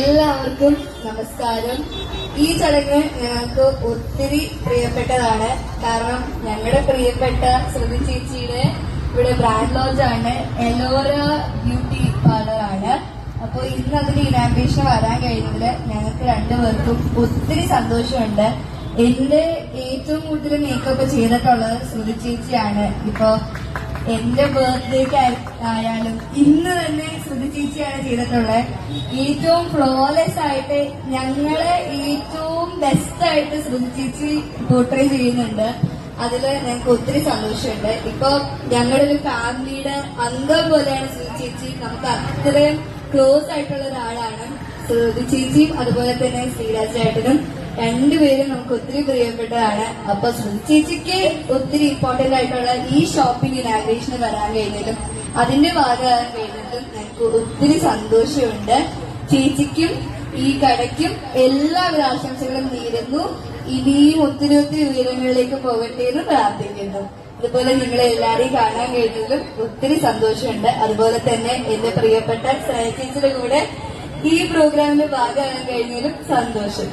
എല്ലാവർക്കും നമസ്കാരം. ഈ ചടങ്ങ് ഞങ്ങൾക്ക് ഒത്തിരി പ്രിയപ്പെട്ടതാണ്. കാരണം ഞങ്ങളുടെ പ്രിയപ്പെട്ട ശ്രുതി ചേച്ചിയുടെ ഇവിടെ ബ്രാൻഡ് ലോഞ്ച് ആണ്. എലോറ ബ്യൂട്ടി പാർലർ ആണ്. അപ്പോൾ ഇന്ന് അതിന് ഇനാഗ്രേഷൻ വരാൻ കഴിഞ്ഞതിൽ ഞങ്ങൾക്ക് രണ്ടുപേർക്കും ഒത്തിരി സന്തോഷമുണ്ട്. എന്റെ ഏറ്റവും കൂടുതൽ മേക്കപ്പ് ചെയ്തിട്ടുള്ളത് ശ്രുതി ചേച്ചിയാണ്. ഇപ്പോ എന്റെ ബർത്ത്ഡേക്ക് ആയാലും ഇന്ന് തന്നെ ശ്രുതി ചേച്ചിയാണ് ചെയ്തിട്ടുള്ളത്. ഏറ്റവും ഫ്ലോലെസ് ആയിട്ട് ഞങ്ങളെ ഏറ്റവും ബെസ്റ്റ് ആയിട്ട് ശ്രുതി ചേച്ചി പോർട്രേ ചെയ്യുന്നുണ്ട്. അതിൽ ഞങ്ങൾക്ക് ഒത്തിരി സന്തോഷമുണ്ട്. ഇപ്പൊ ഞങ്ങളുടെ ഒരു ഫാമിലിയുടെ അംഗം പോലെയാണ് ശ്രുതി ചേച്ചി. നമുക്ക് അത്രയും ക്ലോസ് ആയിട്ടുള്ള ഒരാളാണ്. ശ്രുതി ചേച്ചിയും അതുപോലെ തന്നെ ശ്രീരാജ് ചേട്ടനും രണ്ടുപേരും നമുക്ക് ഒത്തിരി പ്രിയപ്പെട്ടതാണ്. അപ്പൊ ശ്രുതി ചേച്ചിക്ക് ഒത്തിരി ഇമ്പോർട്ടന്റ് ആയിട്ടുള്ള ഈ ഷോപ്പിംഗ് ഇനാഗ്രേഷന് വരാൻ കഴിഞ്ഞതും അതിന്റെ ഭാഗമാകാൻ കഴിഞ്ഞതും ഞങ്ങൾക്ക് ഒത്തിരി സന്തോഷമുണ്ട്. ചേച്ചിക്കും ഈ കടയ്ക്കും എല്ലാവിധ ആശംസകളും നേരുന്നു. ഇനിയും ഒത്തിരി ഒത്തിരി ഉയരങ്ങളിലേക്ക് പോകട്ടെ എന്ന് പ്രാർത്ഥിക്കുന്നു. അതുപോലെ നിങ്ങളെ എല്ലാരെയും കാണാൻ കഴിഞ്ഞതിലും ഒത്തിരി സന്തോഷമുണ്ട്. അതുപോലെ തന്നെ എന്റെ പ്രിയപ്പെട്ട ചേച്ചിയുടെ കൂടെ ഈ പ്രോഗ്രാമിന്റെ ഭാഗമാകാൻ കഴിഞ്ഞതിലും സന്തോഷം.